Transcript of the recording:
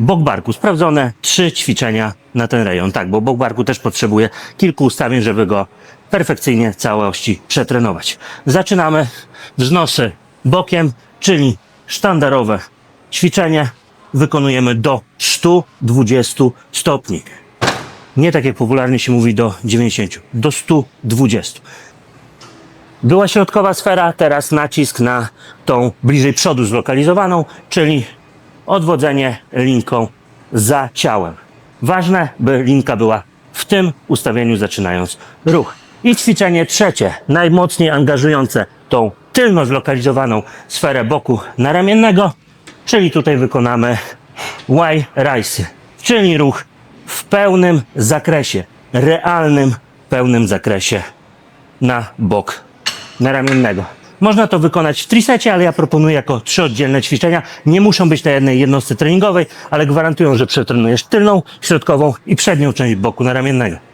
Bok barku sprawdzone, trzy ćwiczenia na ten rejon. Tak, bo bok barku też potrzebuje kilku ustawień, żeby go perfekcyjnie całości przetrenować. Zaczynamy wznosy bokiem, czyli sztandarowe ćwiczenie wykonujemy do 120 stopni. Nie tak jak popularnie się mówi do 90, do 120. Była środkowa sfera, teraz nacisk na tą bliżej przodu zlokalizowaną, czyli odwodzenie linką za ciałem. Ważne, by linka była w tym ustawieniu zaczynając ruch. I ćwiczenie trzecie, najmocniej angażujące tą tylno zlokalizowaną sferę boku naramiennego, czyli tutaj wykonamy Y rise, czyli ruch w pełnym zakresie, realnym pełnym zakresie na bok naramiennego. Można to wykonać w trisecie, ale ja proponuję jako trzy oddzielne ćwiczenia. Nie muszą być na jednej jednostce treningowej, ale gwarantują, że przetrenujesz tylną, środkową i przednią część boku naramiennego.